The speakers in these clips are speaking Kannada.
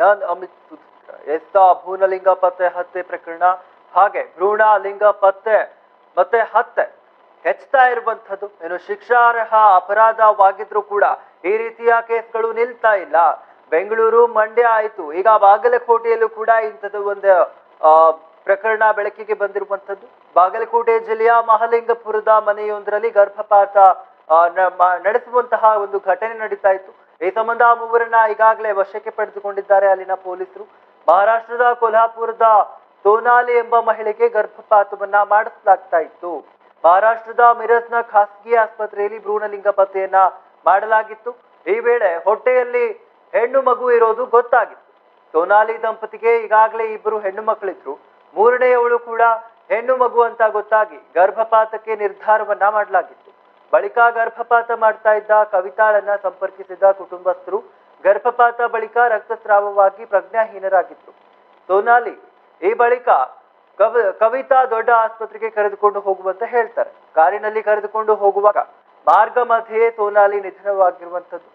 ನಾನು ಅಮಿತ್ ಭೂನಲಿಂಗ ಪತ್ತೆ ಹತ್ಯೆ ಪ್ರಕರಣ. ಹಾಗೆ ಭ್ರೂಣ ಲಿಂಗ ಪತ್ತೆ ಮತ್ತೆ ಹತ್ತೆ ಹೆಚ್ಚುತ್ತಾ ಇರುವಂಥದ್ದು. ಏನು ಶಿಕ್ಷಾರ್ಹ ಅಪರಾಧವಾಗಿದ್ರೂ ಕೂಡ ಈ ರೀತಿಯ ಕೇಸ್ಗಳು ನಿಲ್ತಾ ಇಲ್ಲ. ಬೆಂಗಳೂರು ಮಂಡ್ಯ ಆಯಿತು. ಈಗ ಬಾಗಲಕೋಟೆಯಲ್ಲೂ ಕೂಡ ಇಂಥದ್ದು ಒಂದು ಪ್ರಕರಣ ಬೆಳಕಿಗೆ ಬಂದಿರುವಂಥದ್ದು. ಬಾಗಲಕೋಟೆ ಜಿಲ್ಲೆಯ ಮಹಾಲಿಂಗಪುರದ ಮನೆಯೊಂದರಲ್ಲಿ ಗರ್ಭಪಾತ ನಡೆಸುವಂತಹ ಒಂದು ಘಟನೆ ನಡೀತಾ ಇತ್ತು. ಈ ಸಂಬಂಧ ಆ ಮೂವರನ್ನ ಈಗಾಗಲೇ ವಶಕ್ಕೆ ಪಡೆದುಕೊಂಡಿದ್ದಾರೆ. ಅಲ್ಲಿನ ಪೊಲೀಸರು ಮಹಾರಾಷ್ಟ್ರದ ಕೊಲ್ಹಾಪುರದ ಸೋನಾಲಿ ಎಂಬ ಮಹಿಳೆಗೆ ಗರ್ಭಪಾತವನ್ನ ಮಾಡಿಸಲಾಗ್ತಾ ಇತ್ತು. ಮಹಾರಾಷ್ಟ್ರದ ಮಿರಜ್ನ ಖಾಸಗಿ ಆಸ್ಪತ್ರೆಯಲ್ಲಿ ಭ್ರೂಣಲಿಂಗ ಪತ್ತೆಯನ್ನ ಮಾಡಲಾಗಿತ್ತು. ಈ ವೇಳೆ ಹೊಟ್ಟೆಯಲ್ಲಿ ಹೆಣ್ಣು ಮಗು ಇರೋದು ಗೊತ್ತಾಗಿತ್ತು. ಸೋನಾಲಿ ದಂಪತಿಗೆ ಈಗಾಗಲೇ ಇಬ್ಬರು ಹೆಣ್ಣು ಮಕ್ಕಳಿದ್ರು. ಮೂರನೆಯವಳು ಕೂಡ ಹೆಣ್ಣು ಮಗು ಅಂತ ಗೊತ್ತಾಗಿ ಗರ್ಭಪಾತಕ್ಕೆ ನಿರ್ಧಾರವನ್ನ ಮಾಡಲಾಗಿತ್ತು. ಬಳಿಕ ಗರ್ಭಪಾತ ಮಾಡ್ತಾ ಇದ್ದ ಕವಿತಾಳನ್ನ ಸಂಪರ್ಕಿಸಿದ ಕುಟುಂಬಸ್ಥರು ಗರ್ಭಪಾತ ಬಳಿಕ ರಕ್ತಸ್ರಾವವಾಗಿ ಪ್ರಜ್ಞಾಹೀನರಾಗಿದ್ರು. ಸೋನಾಲಿ, ಈ ಬಳಿಕ ಕವ, ಕವಿತಾ ದೊಡ್ಡ ಆಸ್ಪತ್ರೆಗೆ ಕರೆದುಕೊಂಡು ಹೋಗುವಂತ ಹೇಳ್ತಾರೆ. ಕಾರಿನಲ್ಲಿ ಕರೆದುಕೊಂಡು ಹೋಗುವಾಗ ಮಾರ್ಗ ಮಧ್ಯೆ ಸೋನಾಲಿ ನಿಧನವಾಗಿರುವಂಥದ್ದು.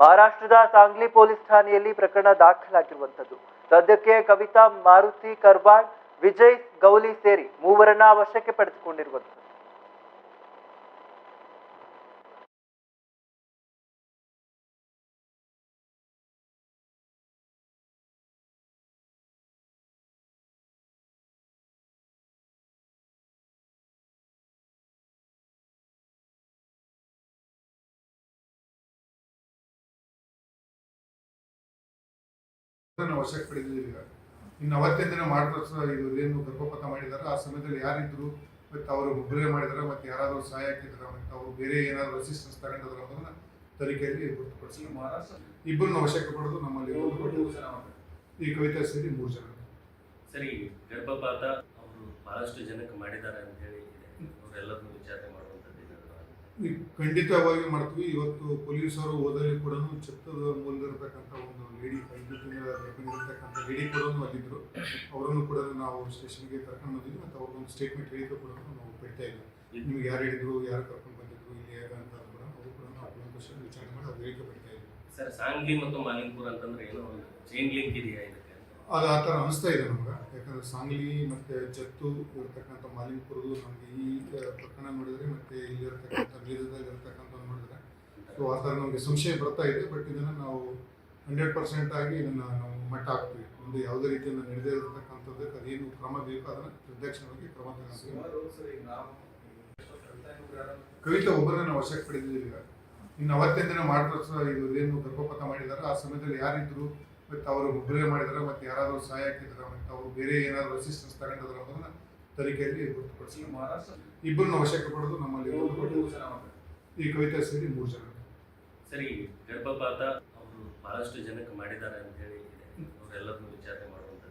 ಮಹಾರಾಷ್ಟ್ರದ ಸಾಂಗ್ಲಿ ಪೊಲೀಸ್ ಠಾಣೆಯಲ್ಲಿ ಪ್ರಕರಣ ದಾಖಲಾಗಿರುವಂಥದ್ದು. ಸದ್ಯಕ್ಕೆ ಕವಿತಾ ಮಾರುತಿ ಕರ್ವಾಡ್ ವಿಜಯ್ ಗೌಲಿ ಸೇರಿ ಮೂವರನ್ನ ವಶಕ್ಕೆ ಪಡೆದುಕೊಂಡಿರುವಂತದ್ದು ಅದನ್ನು ವಶಕ್ಕೆ ಪಡೆದಿದ್ದೀವಿ ಈಗ ಇನ್ನು ಅವತ್ತೇ ದಿನ ಮಾಡಿದ ಇದು ಏನು ಗರ್ಭಪಾತ ಮಾಡಿದಾರ ಆ ಸಮಯದಲ್ಲಿ ಯಾರಿದ್ರು ಮತ್ತು ಅವರು ಒಬ್ಬರೇ ಮಾಡಿದಾರ ಮತ್ತು ಯಾರಾದರೂ ಸಹಾಯ ಹಾಕಿದಾರ ಮತ್ತು ಅವರು ಬೇರೆ ಏನಾದರೂ ಅಸಿಸ್ಟೆನ್ಸ್ ತಗೊಂಡಿದ್ರ ಅನ್ನೋದನ್ನ ತನಿಖೆಯಲ್ಲಿ ಗೊತ್ತುಪಡಿಸಿ ಇಬ್ಬರನ್ನ ವಶಕ್ಕೆ ಪಡೆದು ನಮ್ಮಲ್ಲಿ ಈ ಕವಿತಾ ಸೇರಿ ಮೂರು ಜನ. ಸರಿ ಗರ್ಭಪಾತ ಅವರು ಬಹಳಷ್ಟು ಜನಕ್ಕೆ ಮಾಡಿದ್ದಾರೆ ಅಂತ ಹೇಳಿ ಅವರೆಲ್ಲರನ್ನು ವಿಚಾರಣೆ ಮಾಡುವಂಥದ್ದು ಖಂಡಿತವಾಗಿ ಮಾಡ್ತೀವಿ. ಇವತ್ತು ಪೊಲೀಸರು ಓದಲ್ಲಿ ಕೂಡ ಚಿತ್ರದ ಮೂಲದಲ್ಲಿರ್ತಕ್ಕಂಥ ಒಂದು ಲೇಡಿ ಐದು ತಿಂಗಳ ಗರ್ಭಿಣಿರ್ತಕ್ಕಂಥ ಲೇಡಿ ಕೂಡ ಅಲ್ಲಿದ್ದರು. ಅವರನ್ನು ಕೂಡ ನಾವು ಸ್ಟೇಷನ್ಗೆ ಕರ್ಕೊಂಡು ಬಂದಿದ್ವಿ ಮತ್ತು ಅವ್ರದ್ದೊಂದು ಸ್ಟೇಟ್ಮೆಂಟ್ ಹೇಳಿದ್ರು ಕೂಡ ನಾವು ಬಿಡ್ತಾ ಇದ್ವಿ ನಿಮ್ಗೆ ಯಾರು ಹೇಳಿದ್ರು ಯಾರು ಕರ್ಕೊಂಡು ಬಂದಿದ್ರು ಇಲ್ಲಿ ಯಾರು ಅಂತ ಕೂಡ ಅವರು ಕೂಡ ನಾವು ಕ್ವಶನ್ ವಿಚಾರಣೆ ಮಾಡಿ ಅದು ಹೇಳಿಕೆ ಬಿಡ್ತಾ ಇದ್ವಿ ಸರ್ ಸಾಂಗ್ಲಿ ಮತ್ತು ಮಾಲಿಂಗ್ಪುರ್ ಅಂತಂದ್ರೆ ಏನೋ ಚೈನ್ ಲಿಂಕ್ ಇದೆಯಾ ಇದಕ್ಕೆ ಅದು ಆ ಥರ ಅನಿಸ್ತಾ ಇದೆ ನಮ್ಗೆ. ಯಾಕಂದ್ರೆ ಸಾಂಗ್ಲಿ ಮತ್ತು ಜತ್ತು ಇರ್ತಕ್ಕಂಥ ಮಾಲಿನ್ಪುರದು ನಮಗೆ ಈ ಪ್ರಕರಣ ನೋಡಿದ್ರೆ ಮತ್ತು ಇಲ್ಲಿರ್ತಕ್ಕಂಥ ಬೀದರ್ದಲ್ಲಿ ಇರ್ತಕ್ಕಂಥ ನೋಡಿದ್ರೆ. ಸೊ ಆ ಥರ ನಮಗೆ ಸಂಶಯ ಬರ್ತಾ ಇದೆ. ಬಟ್ ಇದನ್ನು ನಾವು ಹಂಡ್ರೆಡ್ ಪರ್ಸೆಂಟ್ ಆಗಿ ಇದನ್ನು ನಾವು ಮಟ್ಟ ಹಾಕ್ತೀವಿ ಒಂದು ಯಾವುದೇ ರೀತಿಯಿಂದ ನಡೆದೇ ಇರತಕ್ಕಂಥದ್ದು ಅದೇನು ಕ್ರಮ ಬೇಕು ಅದನ್ನು ನಿರ್ದಾಕ್ಷಿಣ್ಯವಾಗಿ ಕ್ರಮ ತಗೊಳ್ತೀವಿ ಕವಿತಾ ಒಬ್ಬರನ್ನ ನಾವು ವಶಕ್ಕೆ ಪಡೆದಿದ್ದೀವಿ ಈಗ. ಇನ್ನು ಅವತ್ತಿನ ದಿನ ಮಾಡ್ತಾ ಇದು ಏನು ಗರ್ಭಪಾತ ಮಾಡಿದಾರೆ ಆ ಸಮಯದಲ್ಲಿ ಯಾರಿದ್ರು ಮತ್ತು ಅವರು ಒಬ್ಬರೇ ಮಾಡಿದಾರೆ ಮತ್ತು ಯಾರಾದರೂ ಸಹಾಯ ಹಾಕಿದ್ದಾರೆ ಮತ್ತು ಅವರು ಬೇರೆ ಏನಾದರೂ ಅಸಿಸ್ಟೆನ್ಸ್ ತಗೊಂಡಿದ್ರು ಅನ್ನೋದನ್ನ ತನಿಖೆಯಲ್ಲಿ ಗೊತ್ತುಪಡಿಸಿ ಇಬ್ಬರನ್ನ ವಶಕ್ಕೆ ಪಡೆದು ನಮ್ಮಲ್ಲಿ ಈ ಕವಿತಾ ಸೇರಿ ಮೂರು ಜನ. ಸರಿ ಗರ್ಭಪಾತ ಬಹಳಷ್ಟು ಜನಕ್ಕೆ ಮಾಡಿದ್ದಾರೆ ಅಂತ ಹೇಳಿ ಅವರೆಲ್ಲರನ್ನು ವಿಚಾರಣೆ ಮಾಡುವಂಥದ್ದು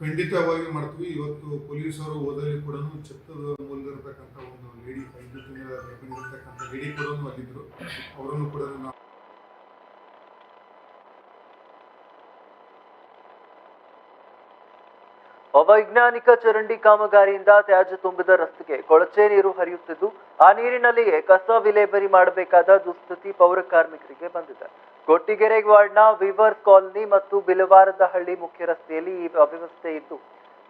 ಖಂಡಿತವಾಗಿ ಮಾಡ್ತೀವಿ. ಇವತ್ತು ಪೊಲೀಸರು ಓದಲ್ಲಿ ಕೂಡ ಛತ್ತದ ಮೂಲದಲ್ಲಿರ್ತಕ್ಕಂಥ ಒಂದು ಲೇಡಿ ಐದು ತಿಂಗಳ ಗರ್ಭಿಣಿರ್ತಕ್ಕಂಥ ಲೇಡಿ ಕೂಡ ಅಲ್ಲಿದ್ದರು. ಅವರನ್ನು ಕೂಡ ನಾವು ಅವೈಜ್ಞಾನಿಕ ಚರಂಡಿ ಕಾಮಗಾರಿಯಿಂದ ತ್ಯಾಜ್ಯ ತುಂಬಿದ ರಸ್ತೆಗೆ ಕೊಳಚೆ ನೀರು ಹರಿಯುತ್ತಿದ್ದು ಆ ನೀರಿನಲ್ಲಿಯೇ ಕಸ ವಿಲೇಬರಿ ಮಾಡಬೇಕಾದ ದುಸ್ಥಿತಿ ಪೌರ ಕಾರ್ಮಿಕರಿಗೆ ಬಂದಿದೆ. ಕೊಟ್ಟಿಗೆರೆ ವಾರ್ಡ್ನ ವಿವರ್ ಕಾಲನಿ ಮತ್ತು ಬಿಲವಾರದಹಳ್ಳಿ ಮುಖ್ಯ ರಸ್ತೆಯಲ್ಲಿ ಈ ಅವ್ಯವಸ್ಥೆ ಇದ್ದು,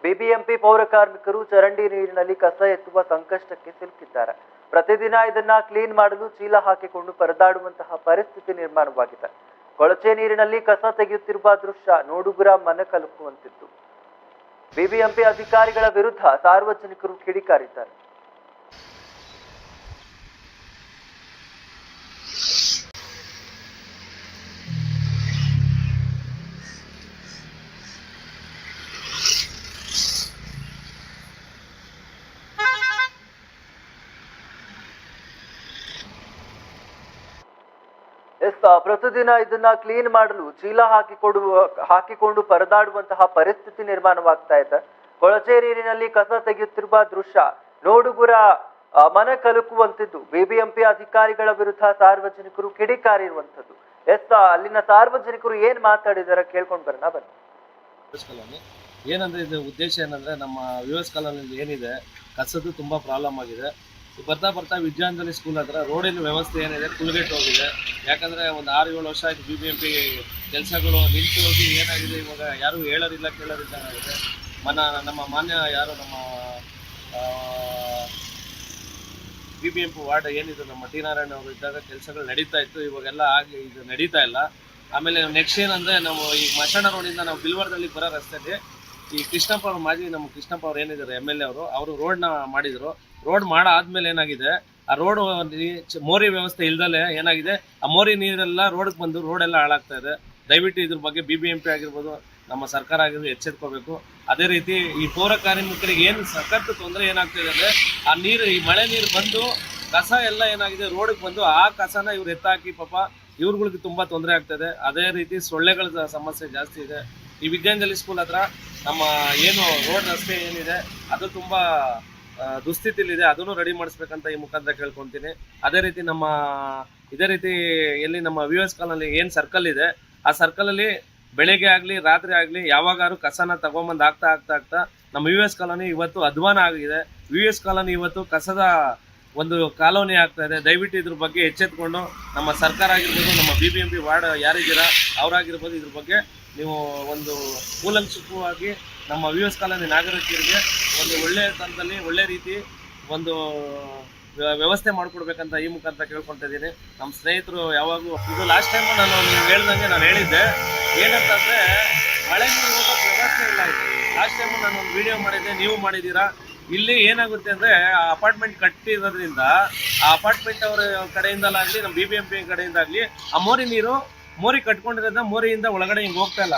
ಬಿಬಿಎಂಪಿ ಪೌರ ಕಾರ್ಮಿಕರು ಚರಂಡಿ ನೀರಿನಲ್ಲಿ ಕಸ ಎತ್ತುವ ಸಂಕಷ್ಟಕ್ಕೆ ಸಿಲುಕಿದ್ದಾರೆ. ಪ್ರತಿದಿನ ಇದನ್ನ ಕ್ಲೀನ್ ಮಾಡಲು ಚೀಲ ಹಾಕಿಕೊಂಡು ಪರದಾಡುವಂತಹ ಪರಿಸ್ಥಿತಿ ನಿರ್ಮಾಣವಾಗಿದೆ. ಕೊಳಚೆ ನೀರಿನಲ್ಲಿ ಕಸ ತೆಗೆಯುತ್ತಿರುವ ದೃಶ್ಯ ನೋಡುಗರ ಮನ ಕಲುಕುವಂತಿತ್ತು. ಬಿಬಿಎಂಪಿ ಅಧಿಕಾರಿಗಳ ವಿರುದ್ಧ ಸಾರ್ವಜನಿಕರು ಕಿಡಿಕಾರಿದ್ದಾರೆ. ಪ್ರತಿದಿನ ಇದನ್ನ ಕ್ಲೀನ್ ಮಾಡಲು ಚೀಲ ಹಾಕಿಕೊಡುವ ಹಾಕಿಕೊಂಡು ಪರದಾಡುವಂತಹ ಪರಿಸ್ಥಿತಿ ನಿರ್ಮಾಣವಾಗ್ತಾ ಇದೆ. ಕೊಳಚೆ ನೀರಿನಲ್ಲಿ ಕಸ ತೆಗೆಯುತ್ತಿರುವ ದೃಶ್ಯ ನೋಡುಗುರ ಮನ ಕಲುಕುವಂತಿದ್ದು. ಬಿಬಿಎಂಪಿ ಅಧಿಕಾರಿಗಳ ವಿರುದ್ಧ ಸಾರ್ವಜನಿಕರು ಕಿಡಿಕಾರಿರುವಂತದ್ದು ಎಸ್ ಅಲ್ಲಿನ ಸಾರ್ವಜನಿಕರು ಏನ್ ಮಾತಾಡಿದಾರೆ ಕೇಳ್ಕೊಂಡ್ ಬರೋಣ, ಬನ್ನಿ. ಏನಂದ್ರೆ, ಇದು ಉದ್ದೇಶ ಏನಂದ್ರೆ, ನಮ್ಮ ವಿವಸ್ ಏನಿದೆ, ಕಸದ್ದು ತುಂಬಾ ಪ್ರಾಬ್ಲಮ್ ಆಗಿದೆ. ಬರ್ತಾ ಬರ್ತಾ ವಿದ್ಯಾಂಜಲಿ ಸ್ಕೂಲ್ ಹತ್ರ ರೋಡಿನ ವ್ಯವಸ್ಥೆ ಏನಿದೆ ಕುಲ್ಗೇಟ್ ಹೋಗಿದೆ. ಯಾಕಂದ್ರೆ ಒಂದು ಆರು ಏಳು ವರ್ಷ ಆಯ್ತು ಬಿ ಬಿ ಎಂ ಕೆಲಸಗಳು ನಿಂತು ಹೋಗಿ ಏನಾಗಿದೆ ಇವಾಗ ಯಾರು ಹೇಳೋದಿಲ್ಲ ಕೇಳೋದಿಲ್ಲ ಆಗಿದೆ ಮನ, ನಮ್ಮ ಮಾನ್ಯ ಯಾರು ನಮ್ಮ B B M P ward ಏನಿದೆ, ನಮ್ಮ ಟಿ ನಾರಾಯಣ ಅವರು ಇದ್ದಾಗ ಕೆಲಸಗಳು ನಡೀತಾ ಇತ್ತು. ಇವಾಗೆಲ್ಲ ಆಗಿ ಇದು ನಡೀತಾ ಇಲ್ಲ. ಆಮೇಲೆ ನೆಕ್ಸ್ಟ್ ಏನಂದ್ರೆ ನಾವು ಈ ಮಸಣ ರೋಡಿಂದ ನಾವು ಬಿಲ್ವರ್ದಲ್ಲಿ ಬರೋ ರಸ್ತೆಯಲ್ಲಿ ಈ ಕೃಷ್ಣಪ್ಪ ಅವರು ಮಾಜಿ ನಮ್ಮ ಕೃಷ್ಣಪ್ಪ ಅವ್ರು ಏನಿದ್ದಾರೆ ಎಂ ಎಲ್ ಎ ಅವರು ಅವರು ರೋಡ್ನ ಮಾಡಿದ್ರು. ರೋಡ್ ಮಾಡಾದ್ಮೇಲೆ ಏನಾಗಿದೆ? ಆ ರೋಡ್ ಮೋರಿ ವ್ಯವಸ್ಥೆ ಇಲ್ದಲೆ ಏನಾಗಿದೆ? ಆ ಮೋರಿ ನೀರೆಲ್ಲ ರೋಡ್ಗೆ ಬಂದು ರೋಡ್ ಎಲ್ಲ ಹಾಳಾಗ್ತಾ ಇದೆ. ದಯವಿಟ್ಟು ಇದ್ರ ಬಗ್ಗೆ ಬಿ ಬಿ ಎಂ ಪಿ ಆಗಿರ್ಬೋದು, ನಮ್ಮ ಸರ್ಕಾರ ಆಗಿರ್ಬೋದು ಎಚ್ಚೆತ್ಕೋಬೇಕು. ಅದೇ ರೀತಿ ಈ ಪೌರ ಕಾರ್ಮಿಕರಿಗೆ ಏನು ಸಖತ್ತು ತೊಂದರೆ ಏನಾಗ್ತಿದೆ ಅಂದರೆ, ಆ ನೀರು, ಈ ಮಳೆ ನೀರು ಬಂದು ಕಸ ಎಲ್ಲ ಏನಾಗಿದೆ? ರೋಡಿಗೆ ಬಂದು ಆ ಕಸನ ಇವ್ರು ಎತ್ತಾಕಿ ಪಾಪ ಇವ್ರುಗಳಿಗೆ ತುಂಬ ತೊಂದರೆ ಆಗ್ತದೆ ಅದೇ ರೀತಿ ಸೊಳ್ಳೆಗಳ ಸಮಸ್ಯೆ ಜಾಸ್ತಿ ಇದೆ. ಈ ವಿದ್ಯಾಂಜಲಿ ಸ್ಕೂಲ್ ಹತ್ರ ನಮ್ಮ ಏನು ರೋಡ್ ರಸ್ತೆ ಏನಿದೆ, ಅದು ತುಂಬಾ ದುಸ್ಥಿತಿಲಿದೆ, ಅದನ್ನು ರೆಡಿ ಮಾಡಿಸ್ಬೇಕಂತ ಈ ಮುಖಾಂತರ ಕೇಳ್ಕೊಂತೀನಿ. ಅದೇ ರೀತಿ ನಮ್ಮ, ಇದೇ ರೀತಿ ಎಲ್ಲಿ ನಮ್ಮ ವಿ ಎಸ್ ಕಾಲಲ್ಲಿ ಏನು ಸರ್ಕಲ್ ಇದೆ, ಆ ಸರ್ಕಲ್ ಅಲ್ಲಿ ಬೆಳಗ್ಗೆ ಆಗಲಿ, ರಾತ್ರಿ ಆಗಲಿ ಯಾವಾಗಾದ್ರೂ ಕಸನ ತಗೊಂಬಂದು ಆಗ್ತಾ ಆಗ್ತಾ ಆಗ್ತಾ ನಮ್ಮ ಯು ಎಸ್ ಕಾಲೋನಿ ಇವತ್ತು ಅಧ್ವಾನ ಆಗಿದೆ. ಯು ಎಸ್ ಕಾಲೋನಿ ಇವತ್ತು ಕಸದ ಒಂದು ಕಾಲೋನಿ ಆಗ್ತಾ ಇದೆ. ದಯವಿಟ್ಟು ಇದ್ರ ಬಗ್ಗೆ ಎಚ್ಚೆತ್ಕೊಂಡು ನಮ್ಮ ಸರ್ಕಾರ ಆಗಿರ್ಬೋದು, ನಮ್ಮ B B M P ward ಯಾರಿದ್ದೀರಾ, ಅವರಾಗಿರ್ಬೋದು, ಇದ್ರ ಬಗ್ಗೆ ನೀವು ಒಂದು ಕೂಲಂಕುಷವಾಗಿ ನಮ್ಮ ವಿ ಎಸ್ ಕಾಲೋನಿ ನಾಗರಿಕರಿಗೆ ಒಂದು ಒಳ್ಳೆಯ ತಂದಲ್ಲಿ ಒಳ್ಳೆ ರೀತಿ ಒಂದು ವ್ಯ- ವ್ಯವಸ್ಥೆ ಮಾಡಿಕೊಡ್ಬೇಕಂತ ಈ ಮುಖಾಂತರ ಕೇಳ್ಕೊಳ್ತಾ ಇದ್ದೀನಿ. ನಮ್ಮ ಸ್ನೇಹಿತರು ಯಾವಾಗೂ ಇದು ಲಾಸ್ಟ್ ಟೈಮು ನಾನು ನೀವು ಹೇಳ್ದಂಗೆ ನಾನು ಹೇಳಿದ್ದೆ. ಏನಂತಂದರೆ ಮಳೆ ನೀರು ಹೋಗೋಕ್ಕೆ ವ್ಯವಸ್ಥೆ ಇಲ್ಲ ಲಾಸ್ಟ್ ಟೈಮು ನಾನು ಒಂದು ವಿಡಿಯೋ ಮಾಡಿದ್ದೆ, ನೀವು ಮಾಡಿದ್ದೀರಾ? ಇಲ್ಲಿ ಏನಾಗುತ್ತೆ ಅಂದರೆ, ಆ ಅಪಾರ್ಟ್ಮೆಂಟ್ ಕಟ್ಟಿರೋದ್ರಿಂದ, ಆ ಅಪಾರ್ಟ್ಮೆಂಟ್ ಅವರ ಕಡೆಯಿಂದಲಾಗಲಿ, ನಮ್ಮ ಬಿ ಬಿ ಎಂ ಪಿ ಕಡೆಯಿಂದಾಗಲಿ, ಆ ಮೋರಿ ನೀರು ಮೋರಿ ಕಟ್ಕೊಂಡಿರೋದ್ರಿಂದ ಮೋರಿಯಿಂದ ಒಳಗಡೆ ಹಿಂಗೆ ಹೋಗ್ತಾ ಇಲ್ಲ.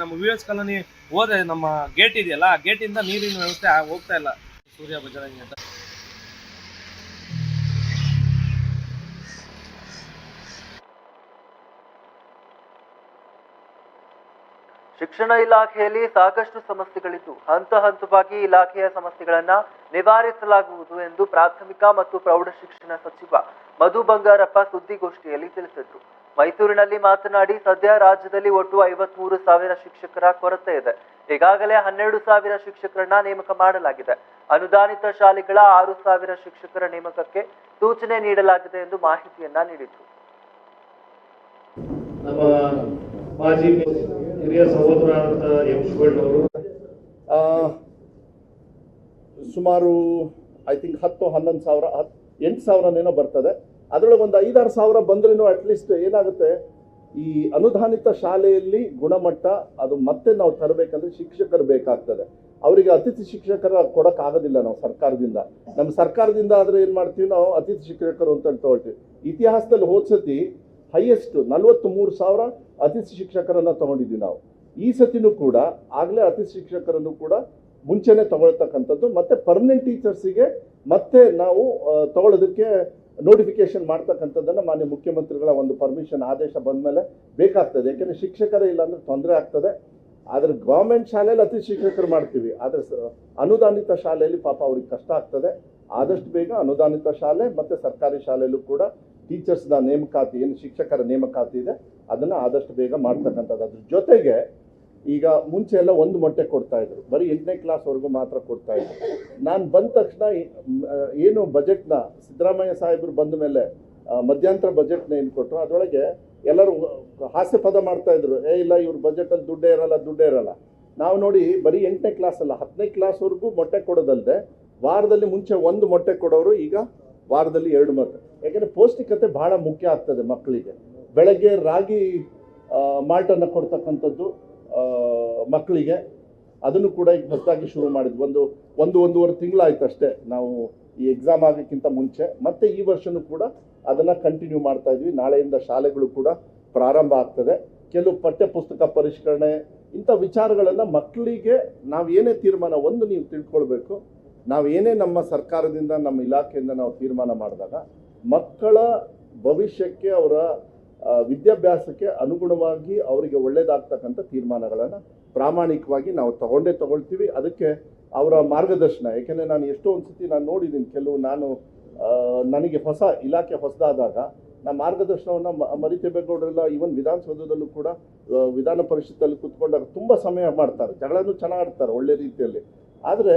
ನಮ್ಮ ವಿ ಎಸ್ ಕಾಲೋನಿ ಹೋದ್ರೆ ನಮ್ಮ ಗೇಟ್ ಇದೆಯಲ್ಲ, ಆ ಗೇಟಿಂದ ನೀರಿನ ವ್ಯವಸ್ಥೆ ಹೋಗ್ತಾ ಇಲ್ಲ. ಸೂರ್ಯ ಬಜರಂಗಿ ಅಂತ. ಶಿಕ್ಷಣ ಇಲಾಖೆಯಲ್ಲಿ ಸಾಕಷ್ಟು ಸಮಸ್ಯೆಗಳಿದ್ದು ಹಂತ ಹಂತವಾಗಿ ಇಲಾಖೆಯ ಸಮಸ್ಯೆಗಳನ್ನ ನಿವಾರಿಸಲಾಗುವುದು ಎಂದು ಪ್ರಾಥಮಿಕ ಮತ್ತು ಪ್ರೌಢ ಶಿಕ್ಷಣ ಸಚಿವ ಮಧು ಬಂಗಾರಪ್ಪ ಸುದ್ದಿಗೋಷ್ಠಿಯಲ್ಲಿ ತಿಳಿಸಿದ್ರು. ಮೈಸೂರಿನಲ್ಲಿ ಮಾತನಾಡಿ ಸದ್ಯ ರಾಜ್ಯದಲ್ಲಿ ಒಟ್ಟು ಐವತ್ಮೂರು ಸಾವಿರ ಶಿಕ್ಷಕರ ಕೊರತೆ ಇದೆ. ಈಗಾಗಲೇ ಹನ್ನೆರಡು ಸಾವಿರ ಶಿಕ್ಷಕರನ್ನ ನೇಮಕ ಮಾಡಲಾಗಿದೆ. ಅನುದಾನಿತ ಶಾಲೆಗಳ ಆರು ಸಾವಿರ ಶಿಕ್ಷಕರ ನೇಮಕಕ್ಕೆ ಸೂಚನೆ ನೀಡಲಾಗಿದೆ ಎಂದು ಮಾಹಿತಿಯನ್ನ ನೀಡಿತು ನಮ್ಮ ಮಾಜಿ ಹಿರಿಯ ಸುಮಾರು ಐ ಥಿಂಕ್ ಹತ್ತು ಹನ್ನೊಂದು ಸಾವಿರ ಹತ್ತು ಎಂಟು ಸಾವಿರನೇನೋ ಬರ್ತದೆ. ಅದರೊಳಗೆ ಒಂದು ಐದಾರು ಸಾವಿರ ಬಂದ್ರೂ ಅಟ್ಲೀಸ್ಟ್ ಏನಾಗುತ್ತೆ? ಈ ಅನುದಾನಿತ ಶಾಲೆಯಲ್ಲಿ ಗುಣಮಟ್ಟ ಅದು ಮತ್ತೆ ನಾವು ತರಬೇಕಂದ್ರೆ ಶಿಕ್ಷಕರು ಬೇಕಾಗ್ತದೆ. ಅವರಿಗೆ ಅತಿಥಿ ಶಿಕ್ಷಕರ ಕೊಡೋಕ್ಕಾಗೋದಿಲ್ಲ ನಾವು ಸರ್ಕಾರದಿಂದ. ನಮ್ಮ ಸರ್ಕಾರದಿಂದ ಆದರೆ ಏನು ಮಾಡ್ತೀವಿ ನಾವು? ಅತಿಥಿ ಶಿಕ್ಷಕರು ಅಂತ ತಗೊಳ್ತೀವಿ ಇತಿಹಾಸದಲ್ಲಿ ಹೋದ್ಸತಿ ಹೈಯೆಸ್ಟ್ ನಲ್ವತ್ತು ಮೂರು ಸಾವಿರ ಅತಿಥಿ ಶಿಕ್ಷಕರನ್ನ ತಗೊಂಡಿದ್ವಿ ನಾವು. ಈ ಸತಿನೂ ಕೂಡ ಆಗಲೇ ಅತಿಥಿ ಶಿಕ್ಷಕರನ್ನು ಕೂಡ ಮುಂಚೆನೆ ತಗೊಳ್ತಕ್ಕಂಥದ್ದು. ಮತ್ತೆ ಪರ್ಮನೆಂಟ್ ಟೀಚರ್ಸಿಗೆ ಮತ್ತೆ ನಾವು ತಗೊಳ್ಳೋದಕ್ಕೆ ನೋಟಿಫಿಕೇಶನ್ ಮಾಡ್ತಕ್ಕಂಥದ್ದನ್ನು ಮಾನ್ಯ ಮುಖ್ಯಮಂತ್ರಿಗಳ ಒಂದು ಪರ್ಮಿಷನ್ ಆದೇಶ ಬಂದ ಮೇಲೆ ಬೇಕಾಗ್ತದೆ. ಯಾಕೆಂದರೆ ಶಿಕ್ಷಕರೇ ಇಲ್ಲಾಂದರೆ ತೊಂದರೆ ಆಗ್ತದೆ. ಆದರೆ ಗೌರ್ಮೆಂಟ್ ಶಾಲೆಯಲ್ಲಿ ಅತಿ ಶಿಕ್ಷಕರು ಮಾಡ್ತೀವಿ. ಆದರೆ ಅನುದಾನಿತ ಶಾಲೆಯಲ್ಲಿ ಪಾಪ ಅವ್ರಿಗೆ ಕಷ್ಟ ಆಗ್ತದೆ. ಆದಷ್ಟು ಬೇಗ ಅನುದಾನಿತ ಶಾಲೆ ಮತ್ತು ಸರ್ಕಾರಿ ಶಾಲೆಯಲ್ಲೂ ಕೂಡ ಟೀಚರ್ಸ್ನ ನೇಮಕಾತಿ, ಏನು ಶಿಕ್ಷಕರ ನೇಮಕಾತಿ ಇದೆ, ಅದನ್ನು ಆದಷ್ಟು ಬೇಗ ಮಾಡ್ತಕ್ಕಂಥದ್ದು. ಅದ್ರ ಜೊತೆಗೆ ಈಗ ಮುಂಚೆ ಎಲ್ಲ ಒಂದು ಮೊಟ್ಟೆ ಕೊಡ್ತಾ ಇದ್ರು. ಬರೀ ಎಂಟನೇ ಕ್ಲಾಸ್ವರೆಗೂ ಮಾತ್ರ ಕೊಡ್ತಾ ಇದ್ರು. ನಾನು ಬಂದ ತಕ್ಷಣ ಏನು ಬಜೆಟ್ನ ಸಿದ್ದರಾಮಯ್ಯ ಸಾಹೇಬರು ಬಂದ ಮೇಲೆ ಮಧ್ಯಾಂತರ ಬಜೆಟ್ನ ಏನು ಕೊಟ್ಟರು ಅದರೊಳಗೆ ಎಲ್ಲರೂ ಹಾಸ್ಯ ಪದ ಮಾಡ್ತಾ ಇದ್ರು. ಏ, ಇಲ್ಲ, ಇವ್ರ ಬಜೆಟಲ್ಲಿ ದುಡ್ಡೇ ಇರಲ್ಲ ದುಡ್ಡೇ ಇರಲ್ಲ. ನಾವು ನೋಡಿ ಬರೀ ಎಂಟನೇ ಕ್ಲಾಸ್ ಅಲ್ಲ, ಹತ್ತನೇ ಕ್ಲಾಸ್ವರೆಗೂ ಮೊಟ್ಟೆ ಕೊಡೋದಲ್ಲದೆ ವಾರದಲ್ಲಿ ಮುಂಚೆ ಒಂದು ಮೊಟ್ಟೆ ಕೊಡೋರು ಈಗ ವಾರದಲ್ಲಿ ಎರಡು ಮೊಟ್ಟೆ. ಯಾಕೆಂದರೆ ಪೌಷ್ಟಿಕತೆ ಬಹಳ ಮುಖ್ಯ ಆಗ್ತದೆ ಮಕ್ಕಳಿಗೆ. ಬೆಳಗ್ಗೆ ರಾಗಿ ಮಾಲ್ಟನ್ನು ಕೊಡ್ತಕ್ಕಂಥದ್ದು ಮಕ್ಕಳಿಗೆ ಅದನ್ನು ಕೂಡ ಈಗ ಹೊಸದಾಗಿ ಶುರು ಮಾಡಿದ್ವಿ. ಒಂದು ಒಂದು ಒಂದೂವರೆ ತಿಂಗಳಾಯ್ತು ಅಷ್ಟೇ ನಾವು ಈ ಎಕ್ಸಾಮ್ ಆಗೋಕ್ಕಿಂತ ಮುಂಚೆ. ಮತ್ತೆ ಈ ವರ್ಷನೂ ಕೂಡ ಅದನ್ನು ಕಂಟಿನ್ಯೂ ಮಾಡ್ತಾ ಇದ್ವಿ. ನಾಳೆಯಿಂದ ಶಾಲೆಗಳು ಕೂಡ ಪ್ರಾರಂಭ ಆಗ್ತದೆ. ಕೆಲವು ಪಠ್ಯ ಪುಸ್ತಕ ಪರಿಷ್ಕರಣೆ, ಇಂಥ ವಿಚಾರಗಳನ್ನು ಮಕ್ಕಳಿಗೆ ನಾವು ಏನೇ ತೀರ್ಮಾನ, ಒಂದು ನೀವು ತಿಳ್ಕೊಳ್ಬೇಕು. ನಾವು ಏನೇ ನಮ್ಮ ಸರ್ಕಾರದಿಂದ, ನಮ್ಮ ಇಲಾಖೆಯಿಂದ ನಾವು ತೀರ್ಮಾನ ಮಾಡಿದಾಗ ಮಕ್ಕಳ ಭವಿಷ್ಯಕ್ಕೆ ಅವರ ವಿದ್ಯಾಭ್ಯಾಸಕ್ಕೆ ಅನುಗುಣವಾಗಿ ಅವರಿಗೆ ಒಳ್ಳೇದಾಗ್ತಕ್ಕಂಥ ತೀರ್ಮಾನಗಳನ್ನು ಪ್ರಾಮಾಣಿಕವಾಗಿ ನಾವು ತಗೊಂಡೇ ತಗೊಳ್ತೀವಿ. ಅದಕ್ಕೆ ಅವರ ಮಾರ್ಗದರ್ಶನ. ಏಕೆಂದರೆ ನಾನು ಎಷ್ಟೋ ಒಂದು ಸತಿ ನಾನು ನೋಡಿದ್ದೀನಿ, ಕೆಲವು ನಾನು ನನಗೆ ಹೊಸ ಇಲಾಖೆ ಹೊಸದಾದಾಗ ನಮ್ಮ ಮಾರ್ಗದರ್ಶನವನ್ನು ಮರಿತೇಬೇಗೌಡರೆಲ್ಲ ಈವನ್ ವಿಧಾನಸೌಧದಲ್ಲೂ ಕೂಡ ವಿಧಾನ ಪರಿಷತ್ತಲ್ಲಿ ಕೂತ್ಕೊಂಡಾಗ ತುಂಬ ಸಮಯ ಮಾಡ್ತಾರೆ. ಜಗಳನೂ ಚೆನ್ನಾಗಿ ಆಡ್ತಾರೆ ಒಳ್ಳೆ ರೀತಿಯಲ್ಲಿ. ಆದರೆ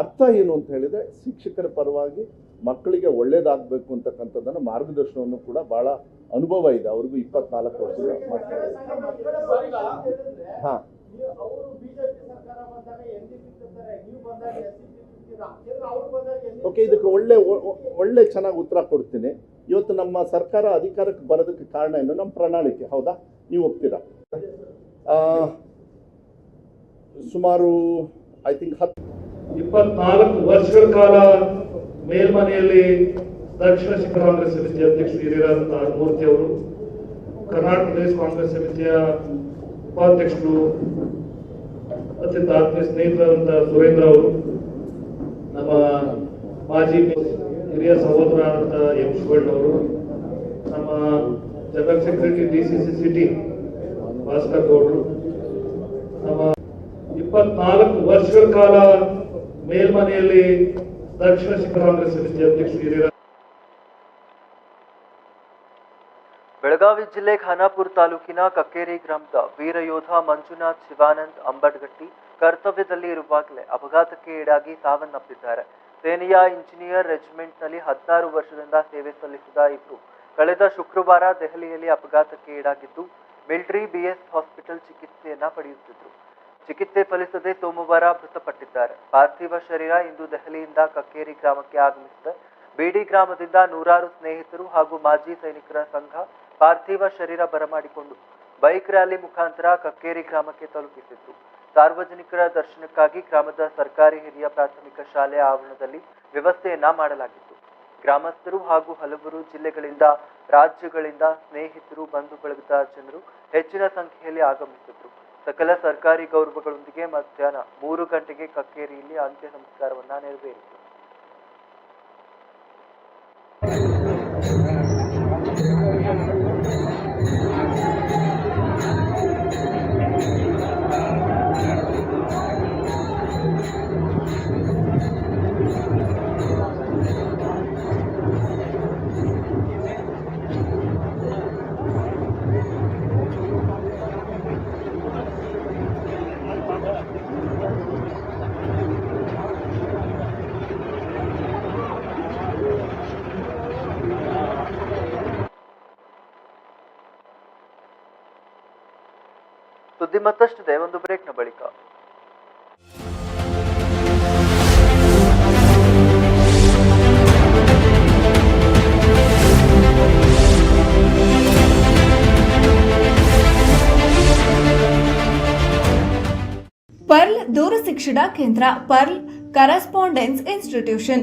ಅರ್ಥ ಏನು ಅಂತ ಹೇಳಿದರೆ ಶಿಕ್ಷಕರ ಪರವಾಗಿ ಮಕ್ಕಳಿಗೆ ಒಳ್ಳೇದಾಗಬೇಕು ಅಂತಕ್ಕಂಥದ್ದನ್ನು ಮಾರ್ಗದರ್ಶನವನ್ನು ಕೂಡ ಭಾಳ ಅನುಭವ ಇದೆ. ಅವ್ರಿಗೂ ಇಪ್ಪತ್ನಾಲ್ಕು ವರ್ಷ ಹಾಂ. ಓಕೆ ಇದಕ್ಕೆ ಒಳ್ಳೆ ಒಳ್ಳೆ ಚೆನ್ನಾಗಿ ಉತ್ತರ ಕೊಡ್ತೀನಿ. ಇವತ್ತು ನಮ್ಮ ಸರ್ಕಾರ ಅಧಿಕಾರಕ್ಕೆ ಬರೋದಕ್ಕೆ ಕಾರಣ ಏನು? ನಮ್ಮ ಪ್ರಣಾಳಿಕೆ ಹೌದಾ? ನೀವು ಒಪ್ತೀರಾ? ಸುಮಾರು ಐ ಥಿಂಕ್ ಹತ್ತು ಇಪ್ಪತ್ನಾಲ್ಕು ವರ್ಷಗಳ ಕಾಲ ಮೇಲ್ಮನೆಯಲ್ಲಿ ದಕ್ಷಿಣ ಶಿಖರ ಕಾಂಗ್ರೆಸ್ ಸಮಿತಿ ಅಧ್ಯಕ್ಷ ಹಿರಿಯರಾದಂತಹ ಮೂರ್ತಿ ಅವರು, ಕರ್ನಾಟಕ ಪ್ರದೇಶ ಕಾಂಗ್ರೆಸ್ ಸಮಿತಿಯ ಉಪಾಧ್ಯಕ್ಷರು, ಅತ್ಯಂತ ಆತ್ಮೀಯ ಸ್ನೇಹಿತರಾದಂತಹ ಸುರೇಂದ್ರ ಅವರು, ನಮ್ಮ ಮಾಜಿ ಹಿರಿಯ ಸಹೋದರರಾದಂತಹ ಎಂ ಶಿವಣ್ಣ ಅವರು, ನಮ್ಮ general secretary D C C city Bhaskar ಗೌಡರು, ನಮ್ಮ ಇಪ್ಪತ್ನಾಲ್ಕು ವರ್ಷಗಳ ಕಾಲ ಮೇಲ್ಮನೆಯಲ್ಲಿ ದಕ್ಷಿಣ ಬೆಳಗಾವಿ ಜಿಲ್ಲೆ ಖಾನಾಪುರ ತಾಲೂಕಿನ ಕಕ್ಕೇರಿ ಗ್ರಾಮದ ವೀರಯೋಧ ಮಂಜುನಾಥ್ ಶಿವಾನಂದ್ ಅಂಬಡ್ಗಟ್ಟಿ ಕರ್ತವ್ಯದಲ್ಲಿ ಇರುವಾಗಲೇ ಅಪಘಾತಕ್ಕೆ ಈಡಾಗಿ ಸಾವನ್ನಪ್ಪಿದ್ದಾರೆ. ಸೇನೆಯ ಇಂಜಿನಿಯರ್ ರೆಜಿಮೆಂಟ್ನಲ್ಲಿ ಹದಿನಾರು ವರ್ಷದಿಂದ ಸೇವೆ ಸಲ್ಲಿಸಿದ ಇವರು ಕಳೆದ ಶುಕ್ರವಾರ ದೆಹಲಿಯಲ್ಲಿ ಅಪಘಾತಕ್ಕೆ ಈಡಾಗಿದ್ದು, ಮಿಲಿಟರಿ ಬಿಎಸ್ ಹಾಸ್ಪಿಟಲ್ ಚಿಕಿತ್ಸೆಯನ್ನ ಪಡೆಯುತ್ತಿದ್ರು. ಚಿಕಿತ್ಸೆ ಫಲಿಸದೆ ಸೋಮವಾರ ಮೃತಪಟ್ಟಿದ್ದಾರೆ. ಪಾರ್ಥಿವ ಶರೀರ ಇಂದು ದೆಹಲಿಯಿಂದ ಕಕ್ಕೇರಿ ಗ್ರಾಮಕ್ಕೆ ಆಗಮಿಸಿದೆ. ಬೀಡಿ ಗ್ರಾಮದಿಂದ ನೂರಾರು ಸ್ನೇಹಿತರು ಹಾಗೂ ಮಾಜಿ ಸೈನಿಕರ ಸಂಘ ಪಾರ್ಥಿವ ಶರೀರ ಬರಮಾಡಿಕೊಂಡು ಬೈಕ್ ರ್ಯಾಲಿ ಮುಖಾಂತರ ಕಕ್ಕೇರಿ ಗ್ರಾಮಕ್ಕೆ ತಲುಪಿಸಿತ್ತು. ಸಾರ್ವಜನಿಕರ ದರ್ಶನಕ್ಕಾಗಿ ಗ್ರಾಮದ ಸರ್ಕಾರಿ ಹಿರಿಯ ಪ್ರಾಥಮಿಕ ಶಾಲೆ ಆವರಣದಲ್ಲಿ ವ್ಯವಸ್ಥೆಯನ್ನ ಮಾಡಲಾಗಿತ್ತು. ಗ್ರಾಮಸ್ಥರು ಹಾಗೂ ಹಲವರು ಜಿಲ್ಲೆಗಳಿಂದ, ರಾಜ್ಯಗಳಿಂದ ಸ್ನೇಹಿತರು ಬಂಧು ಬಳಗದ ಜನರು ಹೆಚ್ಚಿನ ಸಂಖ್ಯೆಯಲ್ಲಿ ಆಗಮಿಸಿದ್ರು. ಸಕಲ ಸರ್ಕಾರಿ ಗೌರವಗಳೊಂದಿಗೆ ಮಧ್ಯಾಹ್ನ ಮೂರು ಗಂಟೆಗೆ ಕಕ್ಕೇರಿಯಲ್ಲಿ ಅಂತ್ಯ ಸಂಸ್ಕಾರವನ್ನ ನೆರವೇರಿತು. ಮತ್ತಷ್ಟಿದೆ ಒಂದು ಬ್ರೇಕ್ನ ಬಳಿಕ. ಪರ್ಲ್ ದೂರ ಶಿಕ್ಷಣ ಕೇಂದ್ರ Pearl correspondence institution.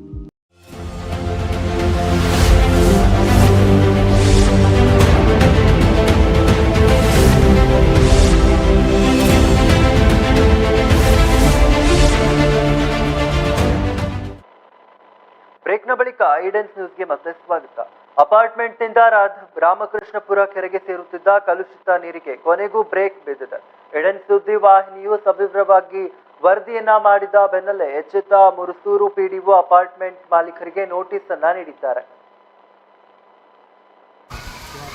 ಬ್ರೇಕ್ನ ಬಳಿಕ ಐಡೆನ್ಸ್ ನ್ಯೂಸ್ಗೆ ಮತ್ತೆ ಸ್ವಾಗತ. ಅಪಾರ್ಟ್ಮೆಂಟ್ನಿಂದ ರಾಧ- ರಾಮಕೃಷ್ಣಪುರ ಕೆರೆಗೆ ಸೇರುತ್ತಿದ್ದ ಕಲುಷಿತ ನೀರಿಗೆ ಕೊನೆಗೂ ಬ್ರೇಕ್ ಬಿದ್ದಿದೆ. ಐಡೆನ್ಸ್ ಸುದ್ದಿ ವಾಹಿನಿಯು ಸವಿವರವಾಗಿ ವರದಿಯನ್ನ ಮಾಡಿದ ಬೆನ್ನಲ್ಲೇ ಎಚ್ಚೆತ್ತ ಮುರುಸೂರು ಪಿಡಿಒ ಅಪಾರ್ಟ್ಮೆಂಟ್ ಮಾಲೀಕರಿಗೆ ನೋಟಿಸ್ ಅನ್ನ ನೀಡಿದ್ದಾರೆ.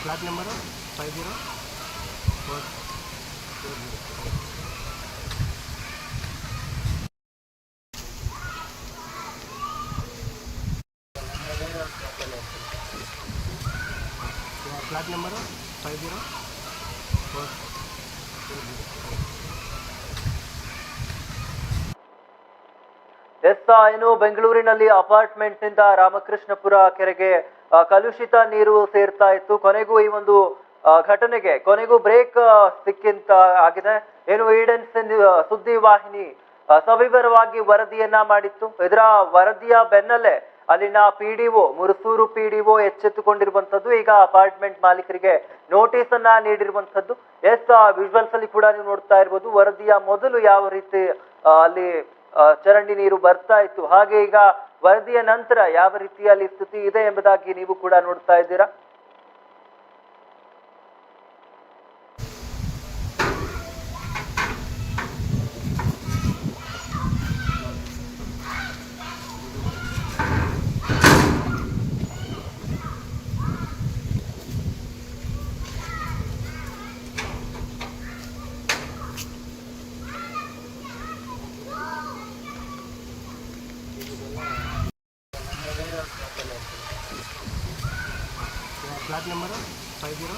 Flat number, five zero. Flat number five zero S ಏನು ಬೆಂಗಳೂರಿನಲ್ಲಿ ಅಪಾರ್ಟ್ಮೆಂಟ್ನಿಂದ ರಾಮಕೃಷ್ಣಪುರ ಕೆರೆಗೆ ಕಲುಷಿತ ನೀರು ಸೇರ್ತಾ ಇತ್ತು. ಕೊನೆಗೂ ಈ ಒಂದು ಘಟನೆಗೆ, ಕೊನೆಗೂ ಬ್ರೇಕ್ ಸಿಕ್ಕಿಂತ ಆಗಿದೆ. ಏನು ಈಡೆನ್ಸ್ ಸುದ್ದಿ ವಾಹಿನಿ ಸವಿವರವಾಗಿ ವರದಿಯನ್ನ ಮಾಡಿತ್ತು. ಇದರ ವರದಿಯ ಬೆನ್ನಲ್ಲೇ ಅಲ್ಲಿನ ಪಿ ಡಿ ಒ ಮುರುಸೂರು ಒ ಎಚ್ಚೆತ್ತುಕೊಂಡಿರುವಂತದ್ದು ಈಗ ಅಪಾರ್ಟ್ಮೆಂಟ್ ಮಾಲೀಕರಿಗೆ ನೋಟಿಸ್ ಅನ್ನ ನೀಡಿರುವಂತದ್ದು ಎಸ್ ವಿಜುವಲ್ಸ್ ಅಲ್ಲಿ ಕೂಡ ನೀವು ನೋಡ್ತಾ ಇರ್ಬೋದು. ವರದಿಯ ಮೊದಲು ಯಾವ ರೀತಿ ಅಲ್ಲಿ ಚರಂಡಿ ನೀರು ಬರ್ತಾ ಇತ್ತು. ಹಾಗೆ ಈಗ ವರದಿಯ ನಂತರ ಯಾವ ರೀತಿಯಲ್ಲಿ ಸ್ಥಿತಿ ಇದೆ ಎಂಬುದಾಗಿ ನೀವು ಕೂಡ ನೋಡ್ತಾ ಇದ್ದೀರಾ ಫ್ಲಾಟ್ ನಂಬರು ಫೈವ್ ಜೀರೋ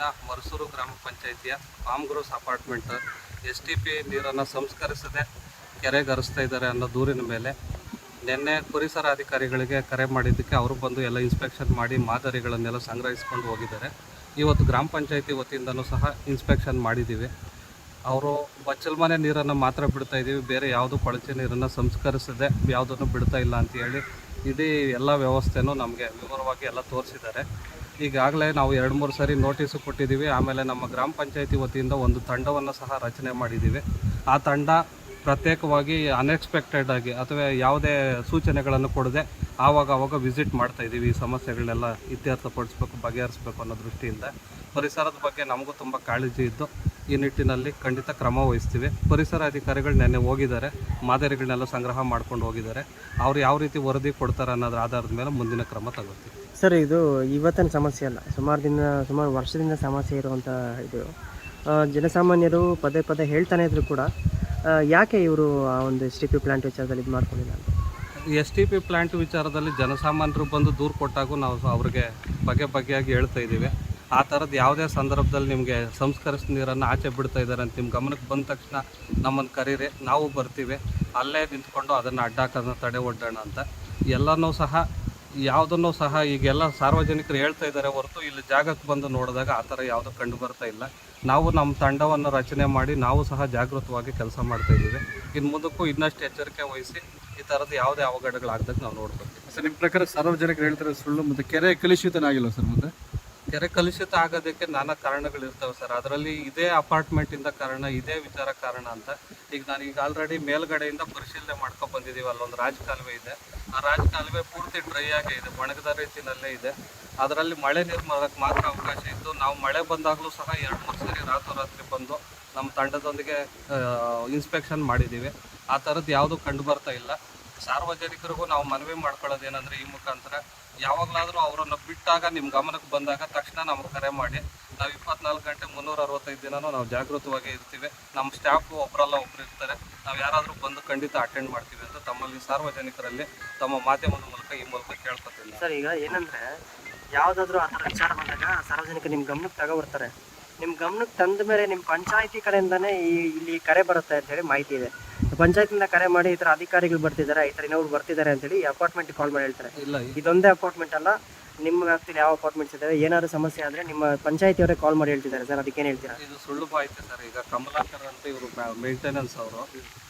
ಈ ಮರಸೂರು ಗ್ರಾಮ ಪಂಚಾಯಿತಿಯ farm grows apartment, S T P ನೀರನ್ನು ಸಂಸ್ಕರಿಸದೆ ಕೆರೆಗೆ ಹರಿಸ್ತಾ ಇದ್ದಾರೆ ಅನ್ನೋ ದೂರಿನ ಮೇಲೆ ನಿನ್ನೆ ಪರಿಸರ ಅಧಿಕಾರಿಗಳಿಗೆ ಕರೆ ಮಾಡಿದ್ದಕ್ಕೆ ಅವರು ಬಂದು ಎಲ್ಲ ಇನ್ಸ್ಪೆಕ್ಷನ್ ಮಾಡಿ ಮಾದರಿಗಳನ್ನೆಲ್ಲ ಸಂಗ್ರಹಿಸ್ಕೊಂಡು ಹೋಗಿದ್ದಾರೆ. ಇವತ್ತು ಗ್ರಾಮ ಪಂಚಾಯಿತಿ ವತಿಯಿಂದನೂ ಸಹ ಇನ್ಸ್ಪೆಕ್ಷನ್ ಮಾಡಿದ್ದೀವಿ. ಅವರು ಬಚ್ಚಲ್ಮನೆ ನೀರನ್ನು ಮಾತ್ರ ಬಿಡ್ತಾ ಇದ್ದೀವಿ, ಬೇರೆ ಯಾವುದು ಕೊಳಚೆ ನೀರನ್ನು ಸಂಸ್ಕರಿಸದೆ ಯಾವುದನ್ನು ಬಿಡ್ತಾ ಇಲ್ಲ ಅಂತ ಹೇಳಿ ಇಡೀ ಎಲ್ಲ ವ್ಯವಸ್ಥೆನೂ ನಮಗೆ ವಿವರವಾಗಿ ಎಲ್ಲ ತೋರಿಸಿದ್ದಾರೆ. ಈಗಾಗಲೇ ನಾವು ಎರಡು ಮೂರು ಸಾರಿ ನೋಟಿಸು ಕೊಟ್ಟಿದ್ದೀವಿ. ಆಮೇಲೆ ನಮ್ಮ ಗ್ರಾಮ ಪಂಚಾಯತಿ ವತಿಯಿಂದ ಒಂದು ತಂಡವನ್ನು ಸಹ ರಚನೆ ಮಾಡಿದ್ದೀವಿ. ಆ ತಂಡ ಪ್ರತ್ಯೇಕವಾಗಿ ಅನ್ಎಕ್ಸ್ಪೆಕ್ಟೆಡ್ ಆಗಿ ಅಥವಾ ಯಾವುದೇ ಸೂಚನೆಗಳನ್ನು ಕೊಡದೆ ಆವಾಗ ಆವಾಗ ವಿಸಿಟ್ ಮಾಡ್ತಾ ಇದ್ದೀವಿ. ಈ ಸಮಸ್ಯೆಗಳನ್ನೆಲ್ಲ ಇತ್ಯರ್ಥಪಡಿಸ್ಬೇಕು, ಬಗೆಹರಿಸ್ಬೇಕು ಅನ್ನೋ ದೃಷ್ಟಿಯಿಂದ. ಪರಿಸರದ ಬಗ್ಗೆ ನಮಗೂ ತುಂಬ ಕಾಳಜಿ ಇದ್ದು ಈ ನಿಟ್ಟಿನಲ್ಲಿ ಖಂಡಿತ ಕ್ರಮ ವಹಿಸ್ತೀವಿ. ಪರಿಸರ ಅಧಿಕಾರಿಗಳು ನೆನ್ನೆ ಹೋಗಿದ್ದಾರೆ. ಮಾದರಿಗಳನ್ನೆಲ್ಲ ಸಂಗ್ರಹ ಮಾಡ್ಕೊಂಡು ಹೋಗಿದ್ದಾರೆ. ಅವ್ರು ಯಾವ ರೀತಿ ವರದಿ ಕೊಡ್ತಾರೆ ಅನ್ನೋದ್ರ ಆಧಾರದ ಮೇಲೆ ಮುಂದಿನ ಕ್ರಮ ತಗೋತೀವಿ. ಸರ್, ಇದು ಇವತ್ತಿನ ಸಮಸ್ಯೆ ಅಲ್ಲ. ಸುಮಾರು ದಿನ, ಸುಮಾರು ವರ್ಷದಿಂದ ಸಮಸ್ಯೆ ಇರುವಂಥ ಇದು. ಜನಸಾಮಾನ್ಯರು ಪದೇ ಪದೇ ಹೇಳ್ತಾನೆ ಇದ್ರು ಕೂಡ ಯಾಕೆ ಇವರು ಆ ಒಂದು ಎಸ್ ಟಿ ಪಿ ಪ್ಲ್ಯಾಂಟ್ ವಿಚಾರದಲ್ಲಿ ಇದು ಮಾಡ್ಕೊಂಡಿಲ್ಲ ಅಂತ? ಎಸ್ ಟಿ ಪಿ ಪ್ಲ್ಯಾಂಟ್ ವಿಚಾರದಲ್ಲಿ ಜನಸಾಮಾನ್ಯರು ಬಂದು ದೂರು ಕೊಟ್ಟಾಗೂ ನಾವು ಅವ್ರಿಗೆ ಬಗೆ ಬಗೆಯಾಗಿ ಹೇಳ್ತಾ ಇದ್ದೀವಿ. ಆ ಥರದ್ದು ಯಾವುದೇ ಸಂದರ್ಭದಲ್ಲಿ ನಿಮಗೆ ಸಂಸ್ಕರಿಸಿದ ನೀರನ್ನು ಆಚೆ ಬಿಡ್ತಾ ಇದ್ದಾರೆ ಅಂತ ನಿಮ್ಮ ಗಮನಕ್ಕೆ ಬಂದ ತಕ್ಷಣ ನಮ್ಮನ್ನು ಕರೀರಿ, ನಾವು ಬರ್ತೀವಿ. ಅಲ್ಲೇ ನಿಂತ್ಕೊಂಡು ಅದನ್ನು ಅಡ್ಡಾಕೋದನ್ನ ತಡೆ ಒಡ್ಡೋಣ ಅಂತ. ಎಲ್ಲನೂ ಸಹ ಯಾವುದನ್ನು ಸಹ ಈಗೆಲ್ಲ ಸಾರ್ವಜನಿಕರು ಹೇಳ್ತಾ ಇದ್ದಾರೆ ಹೊರತು ಇಲ್ಲಿ ಜಾಗಕ್ಕೆ ಬಂದು ನೋಡಿದಾಗ ಆ ಥರ ಯಾವುದೂ ಕಂಡು ಬರ್ತಾ ಇಲ್ಲ. ನಾವು ನಮ್ಮ ತಂಡವನ್ನು ರಚನೆ ಮಾಡಿ ನಾವು ಸಹ ಜಾಗೃತವಾಗಿ ಕೆಲಸ ಮಾಡ್ತಾ ಇದ್ದೀವಿ. ಇನ್ನು ಮುಂದಕ್ಕೂ ಇನ್ನಷ್ಟು ಎಚ್ಚರಿಕೆ ವಹಿಸಿ ಈ ಥರದ್ದು ಯಾವುದೇ ಅವಘಡಗಳಾಗ್ದಾಗ ನಾವು ನೋಡ್ಬೋದು ಸರ್, ನಿಮ್ಮ ಪ್ರಕಾರ ಸಾರ್ವಜನಿಕರು ಹೇಳ್ತಾರೆ ಸುಳ್ಳು ಮತ್ತು ಕೆರೆ ಕಲುಷಿತನಾಗಿಲ್ಲ ಸರ್ ಮತ್ತೆ? ಕೆರೆ ಕಲುಷಿತ ಆಗೋದಕ್ಕೆ ನಾನಾ ಕಾರಣಗಳಿರ್ತವೆ ಸರ್. ಅದರಲ್ಲಿ ಇದೇ ಅಪಾರ್ಟ್ಮೆಂಟಿಂದ ಕಾರಣ, ಇದೇ ವಿಚಾರ ಕಾರಣ ಅಂತ. ಈಗ ನಾನು ಈಗ ಆಲ್ರೆಡಿ ಮೇಲ್ಗಡೆಯಿಂದ ಪರಿಶೀಲನೆ ಮಾಡ್ಕೊಂಡು ಬಂದಿದ್ದೀವಿ. ಅಲ್ಲೊಂದು ರಾಜಕಾಲುವೆ ಇದೆ. ಆ ರಾಜಕಾಲುವೆ ಪೂರ್ತಿ ಡ್ರೈ ಆಗೇ ಇದೆ. ಒಣಗದ ರೀತಿಯಲ್ಲೇ ಇದೆ. ಅದರಲ್ಲಿ ಮಳೆ ನೀರು ಮಾಡೋಕ್ಕೆ ಮಾತ್ರ ಅವಕಾಶ ಇತ್ತು. ನಾವು ಮಳೆ ಬಂದಾಗಲೂ ಸಹ ಎರಡು, ಮೂರು ಸರಿ ರಾತ್ರೋರಾತ್ರಿ ಬಂದು ನಮ್ಮ ತಂಡದೊಂದಿಗೆ ಇನ್ಸ್ಪೆಕ್ಷನ್ ಮಾಡಿದ್ದೀವಿ. ಆ ಥರದ್ದು ಯಾವುದೂ ಕಂಡು ಬರ್ತಾ ಇಲ್ಲ. ಸಾರ್ವಜನಿಕರಿಗೂ ನಾವು ಮನವಿ ಮಾಡ್ಕೊಳ್ಳೋದು ಏನಂದ್ರೆ ಈ ಮುಖಾಂತರ ಯಾವಾಗಲಾದರೂ ಅವರನ್ನು ಬಿಟ್ಟಾಗ ನಿಮ್ಮ ಗಮನಕ್ಕೆ ಬಂದಾಗ ತಕ್ಷಣ ನಮಗೆ ಕರೆ ಮಾಡಿ. ನಾವು ಇಪ್ಪತ್ನಾಲ್ಕು ಗಂಟೆ ಮುನ್ನೂರ ಅರವತ್ತೈದು ದಿನನೂ ನಾವು ಜಾಗೃತವಾಗಿ ಇರ್ತೀವಿ. ನಮ್ಮ ಸ್ಟಾಫು ಒಬ್ಬರಲ್ಲ ಒಬ್ರು ಇರ್ತಾರೆ. ನಾವು ಯಾರಾದರೂ ಬಂದು ಖಂಡಿತ ಅಟೆಂಡ್ ಮಾಡ್ತೀವಿ ಅಂತ ತಮ್ಮಲ್ಲಿ ಸಾರ್ವಜನಿಕರಲ್ಲಿ ತಮ್ಮ ಮಾಧ್ಯಮದ ಮೂಲಕ ಈ ಮೂಲಕ ಕೇಳ್ಕೊತೀನಿ. ಸರ್, ಈಗ ಏನಂದ್ರೆ ಯಾವುದಾದ್ರೂ ಆ ವಿಚಾರ ಬಂದಾಗ ಸಾರ್ವಜನಿಕ ನಿಮ್ಮ ಗಮನಕ್ಕೆ ತಗೊಬರ್ತಾರೆ. ನಿಮ್ಮ ಗಮನಕ್ಕೆ ತಂದ ಮೇಲೆ ನಿಮ್ಮ ಪಂಚಾಯತಿ ಕಡೆಯಿಂದನೇ ಈ ಇಲ್ಲಿ ಕರೆ ಬರುತ್ತೆ ಅಂತ ಹೇಳಿ ಮಾಹಿತಿ ಇದೆ. ಪಂಚಾಯತಿಂದ ಕರೆ ಮಾಡಿ ಈ ಥರ ಅಧಿಕಾರಿಗಳು ಬರ್ತಿದ್ದಾರೆ ಈ ಥರ ಇನ್ನೊಬ್ರು ಬರ್ತಿದ್ದಾರೆ ಅಂತೇಳಿ ಈ ಅಪಾರ್ಟ್ಮೆಂಟ್ ಕಾಲ್ ಮಾಡಿ ಹೇಳ್ತಾರೆ. ಇಲ್ಲ ಇದೊಂದೇ ಅಪಾರ್ಟ್ಮೆಂಟ್ ಅಲ್ಲ ನಿಮ್ಮ ವ್ಯಾಪ್ತಿಯಲ್ಲಿ ಯಾವ ಅಪಾರ್ಟ್ಮೆಂಟ್ಸ್ ಇದ್ದಾವೆ ಏನಾದ್ರು ಸಮಸ್ಯೆ ಆದರೆ ನಿಮ್ಮ ಪಂಚಾಯತಿಯವರೇ ಕಾಲ್ ಮಾಡಿ ಹೇಳ್ತಿದ್ದಾರೆ ಸರ್ ಅದಕ್ಕೇನು ಹೇಳ್ತೀರಾ? ಇದು ಸುಳ್ಳು ಮಾಹಿತಿ ಸರ್ ಈಗ ಕಮಲಾಕರ್ ಅಂತ ಇವರು ಮೇಂಟೆನೆನ್ಸ್ ಅವರು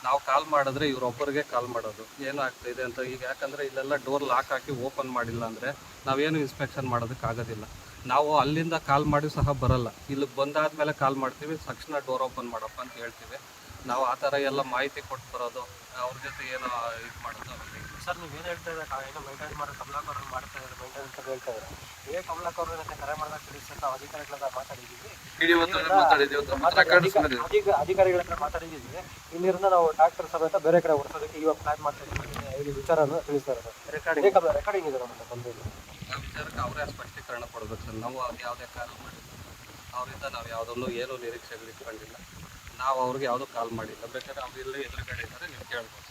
ನಾವು ಕಾಲ್ ಮಾಡಿದ್ರೆ ಇವ್ರೊಬ್ಬರಿಗೆ ಕಾಲ್ ಮಾಡೋದು. ಏನು ಆಗ್ತಾ ಇದೆ ಅಂತ ಈಗ ಯಾಕಂದ್ರೆ ಇಲ್ಲೆಲ್ಲ ಡೋರ್ ಲಾಕ್ ಹಾಕಿ ಓಪನ್ ಮಾಡಿಲ್ಲ ಅಂದ್ರೆ ನಾವೇನು ಇನ್ಸ್ಪೆಕ್ಷನ್ ಮಾಡೋದಕ್ಕೆ ಆಗೋದಿಲ್ಲ ನಾವು ಅಲ್ಲಿಂದ ಕಾಲ್ ಮಾಡಿ ಸಹ ಬರಲ್ಲ. ಇಲ್ಲಿಗೆ ಬಂದಾದ್ಮೇಲೆ ಕಾಲ್ ಮಾಡ್ತೀವಿ ತಕ್ಷಣ ಡೋರ್ ಓಪನ್ ಮಾಡಪ್ಪ ಅಂತ ಹೇಳ್ತೀವಿ. ನಾವು ಆ ಥರ ಎಲ್ಲ ಮಾಹಿತಿ ಕೊಟ್ಟು ಬರೋದು ಅವ್ರ ಜೊತೆ ಏನೋ ಇದು ಮಾಡೋದು ಅವ್ರಿಗೆ ಸರ್ ನೀವು ಏನು ಹೇಳ್ತಾ ಇದ್ದಾರೆ? ಏನೋ ಮೇಂಟೈನ್ ಮಾಡೋ ಕಮಲಾಕರ್ ಮಾಡ್ತಾ ಇದ್ದಾರೆ ಮೇಂಟೈನ್ ಅಂತ ಹೇಳ್ತಾ ಇದ್ದಾರೆ. ಏ ಕಮಲಾಕರ್ ಜೊತೆ ಕರೆ ಮಾಡಿದಾಗ ತಿಳಿಸಿ ಅಂತ ಅಧಿಕಾರಿಗಳ ಹತ್ರ ಮಾತಾಡಿದ್ದೀವಿ ಅಧಿಕ- ಅಧಿಕ- ಅಧಿಕಾರಿಗಳ ಹತ್ರ ಮಾತಾಡಿದ್ದೀವಿ ಇಲ್ಲಿಂದ ನಾವು ಡಾಕ್ಟರ್ ಸಮೇತ ಬೇರೆ ಕಡೆ ಹೊರಸೋದಕ್ಕೆ ಇವಾಗ ಪ್ಲಾನ್ ಮಾಡ್ತಾ ಇದ್ದೀವಿ. ವಿಚಾರನ ತಿಳಿಸ್ತಾರೆ ಸರ್ ರೆಕಾರ್ಡಿಂಗ್ ರೆಕಾರ್ಡಿಂಗ್ ಇದೆ ನಮ್ಮ ಬಂದಿದ್ದು ಆ ವಿಚಾರಕ್ಕೆ ಅವರೇ ಸ್ಪಷ್ಟೀಕರಣ ಕೊಡ್ಬೇಕು ಸರ್. ನಾವು ಅವ್ರು ಯಾವುದೇ ಕಾಲ್ ಮಾಡಿಲ್ಲ ಅವರಿಂದ ನಾವು ಯಾವುದನ್ನು ಏನು ನಿರೀಕ್ಷೆಗಳು ಇಟ್ಕೊಂಡಿಲ್ಲ. ನಾವು ಅವ್ರಿಗೆ ಯಾವುದೂ ಕಾಲ್ ಮಾಡಿಲ್ಲ. ಬೇಕಾದ್ರೆ ಇಲ್ಲಿ ಎದುರುಗಡೆ ಇದ್ದಾರೆ, ನೀವು ಕೇಳ್ಬೋದು.